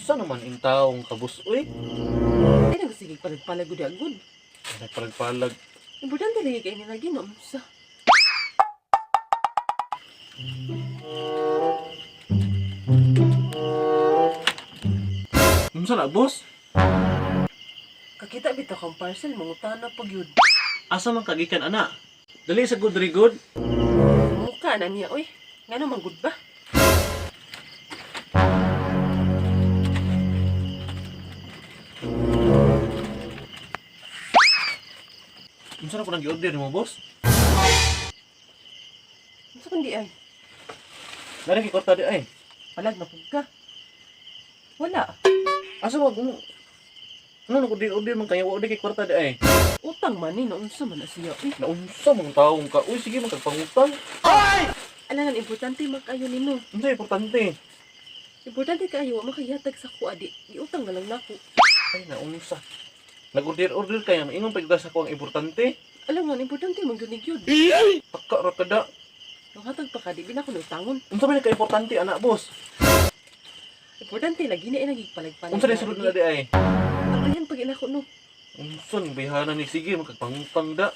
Sa naman in taong kabus uy. Ay, nagsigig palag-palag gud agud. Nagpalag-palag. Importante lagi kay nila ginom sa. Unsa na boss? Kakita bitaw kang parcel mangutana pag yun. Asa man kagikan ana? Dali sa good very good. Mukha na niya, oy. Nga naman good ba? Unsa na ko nang gi-order mo boss? Sa kundi ay, Nari ki kwarta di ay. palag na pug ka. Wala. Asa mo? Ano na ko di order man kaya wa di kay kwarta di ay. Utang man ni, naunsa man na siya, oy. Naunsa man taong ka? Uy sige magpangutang. Alangan, importante makayo nino. Unsa importante? Importante kayo, wa makayatag sa kuha, di. Iutang na lang nako. Ay naunsa. Nag-order-order kaya ingon pa gyud sa ko ang importante. Alangan, importante man gyud ni gyud. Pagka ra kada. Nung hatag pa ka, di binako na utangon. Unsa man ka importante anak boss? Importante lagi na inagig palag-palag. Unsa na sulod na di ay? Pagdayan pag inako no. Unsa ni bihana ni sige magpangutang da.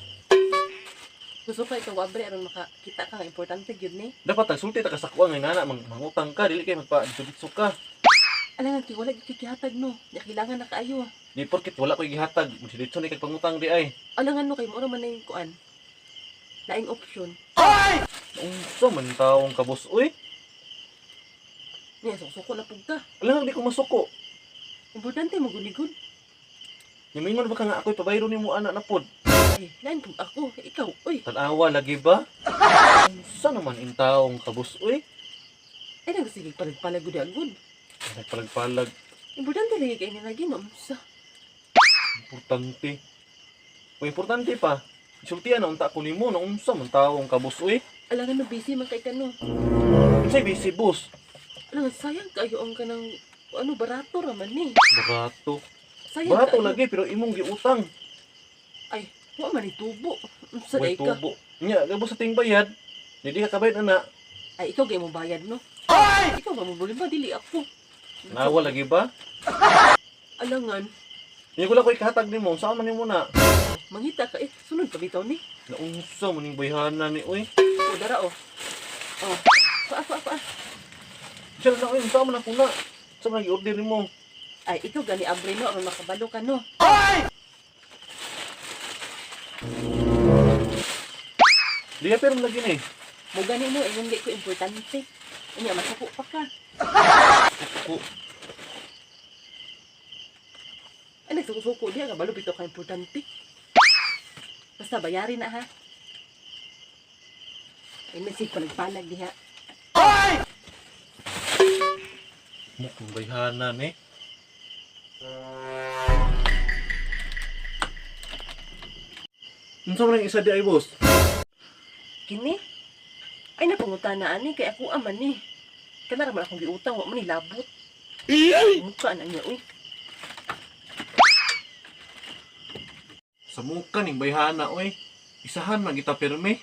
Gusto ka ikaw abre aron makakita ka nga importante gyud ni. Dapat nagsulti ta ka sa kuha nga nana mang mangutang ka dili kay magpa-dubitso ka. Alangan kay wala gyud kikihatag no. Di kailangan na kaayo. ah. Di porket wala ko gihatag, musiditso ni kay pangutang di ay. Alangan no kay mo man na yung kuan. Laing option. Unsa man taong kabus uy? Niya susuko na pug ka. Alam di ko masuko. Importante mo gud Nimingon ba ka nga ako'y pabayro nimo anak na pod? Ay, lain pug ako, ikaw, oy. Tanawa lagi ba? Unsa naman in taong kabus uy? Ay nagsigig palag-palag gud agud. Nagpalag-palag, Importante lagi kay nila ginom sa. importante. O importante pa, isultihan na unta ko nimo na unsa man taong kabus uy? Alangan no busy man kay kano. Unsay busy boss? Alangan sayang kayo ang kanang ano barato raman ni. Barato. Sayang Barato kaayo. lagi pero imong giutang. Ay, wa man itubo. Unsa day ka? tubo. Nya, gabo sa ting bayad. Hindi ka kabayad ana. Ay, ikaw gay mo bayad no. Ay! Ikaw ba mo ba dili ako. Nawa lagi ba? Alangan, Hindi ko lang ko ikahatag nimo. Saan man nimo na? mangita ka eh. Sunod pa bitaw ni. Naunsa man ning bayhana ni uy. O, dara o. Oh. Paa, paa, paa. Diyan na uy, saan man ako na. Saan man i-order nimo? Ay, ikaw gani abre no. Aron makabalo ka no. Di pero lagi ni. Mo gani no. Ingon di ko importante. Unya, masuko pa ka. Ko. Ay, nagsuko-suko diya. Kabalo bitaw ka importante. Basta bayarin na ha. Ay, mesig pa nagpalag diha. Mukhang bayhana ni. Unsa man ang isa di ay boss? Kini? Ay, napangutan na ani. Kaya ako aman ni. Kana raman akong giutang. Wa man ni labot. Mukha na niya, uy. Sa muka ning bayhana oy. Isahan man kita pirmi.